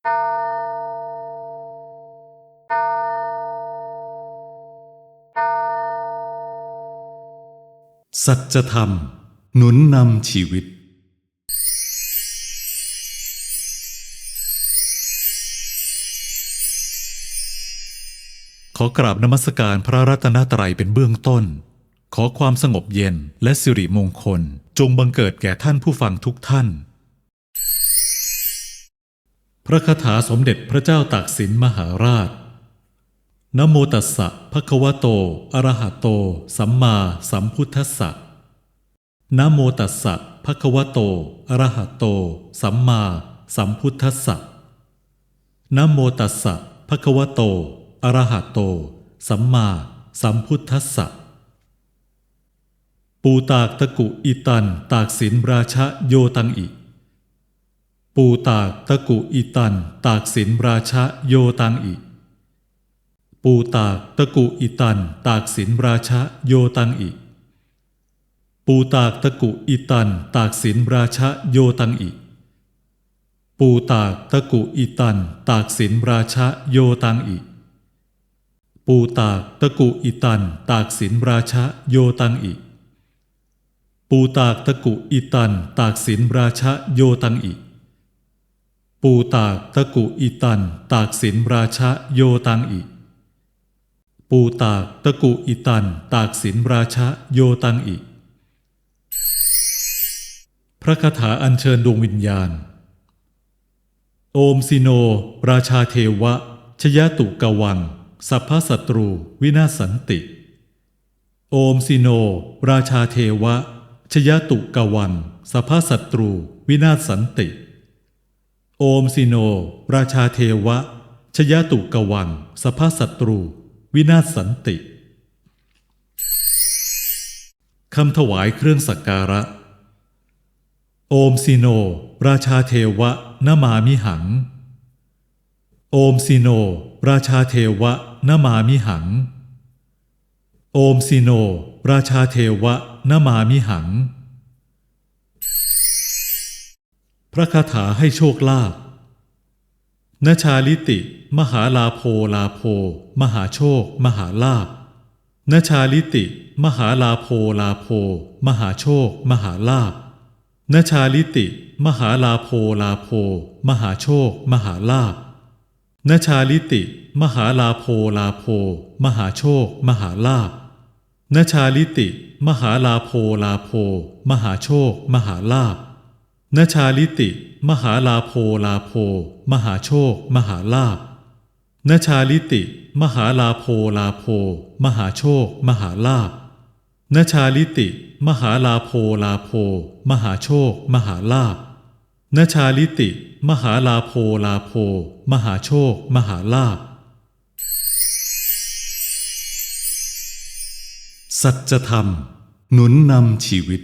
สัจธรรม หนุนนำชีวิต ขอกราบนมัสการพระรัตนตรัยเป็นเบื้องต้น ขอความสงบเย็นและสิริมงคล จงบังเกิดแก่ท่านผู้ฟังทุกท่าน พระคาถาสมเด็จพระเจ้าตากสินมหาราชนะโมตัสสะภะคะวะโต อะระหะโต สัมมาสัมพุทธัสสะนะโมตัสสะภะคะวะโต อะระหะโต สัมมาสัมพุทธัสสะนะโมตัสสะภะคะวะโต อะระหะโต สัมมาสัมพุทธัสสะ ปูตากตะกุอิตัน ตากสินราชะโยตังอิ ปูตากตะกุอิตัน ตากสินราชะโยตังอิ ปูตากตะกุอิตัน ตากสินราชะโยตังอิ ปูตากตะกุอิตัน ตากสินราชะโยตังอิ ปูตากตะกุอิตัน ตากสินราชะโยตังอิ ปูตากตะกุอิตัน ตากสินราชะโยตังอิปูตากตะกุอิตัน ตากสินราชะโยตังอิ ปูตากตะกุอิตัน ตากสินราชะโยตังอิ ปูตากตะกุอิตัน ตากสินราชะโยตังอิ พระคาถาอัญเชิญดวงวิญญาณ โอมสิโน ราชาเทวะ ชยตุกวัง สัพพสัตรู วินาศสันติ โอมสิโน ราชาเทวะ ชยตุกวัง สัพพสัตรู วินาศสันติ โอมสิโน ราชาเทวะ ชยตุกวังสัพพสัตรู วินาศสันติคำถวายเครื่องสักการะ โอมสิโน ราชาเทวะนามามิหัง โอมสิโน ราชาเทวะนามามิหัง โอมสิโน ราชาเทวะนามามิหัง พระคาถาให้โชคลาภนชาลิติ มหาลาโพลาโพ มหาโชค มหาลาภนชาลิติ มหาลาโพลาโพ มหาโชค มหาลาภนชาลิติ มหาลาโพลาโพ มหาโชค มหาลาภนชาลิติ มหาลาโพลาโพ มหาโชค มหาลาภนชาลิติ มหาลาโพลาโพ มหาโชค มหาลาภ นชาลิติ มหาลาโพลาโพ มหาโชค มหาลาภนชาลิติ มหาลาโพลาโพ มหาโชค มหาลาภนชาลิติ มหาลาโพลาโพ มหาโชค มหาลาภนชาลิติ มหาลาโพลาโพ มหาโชค มหาลาภสัจธรรม หนุนนำชีวิต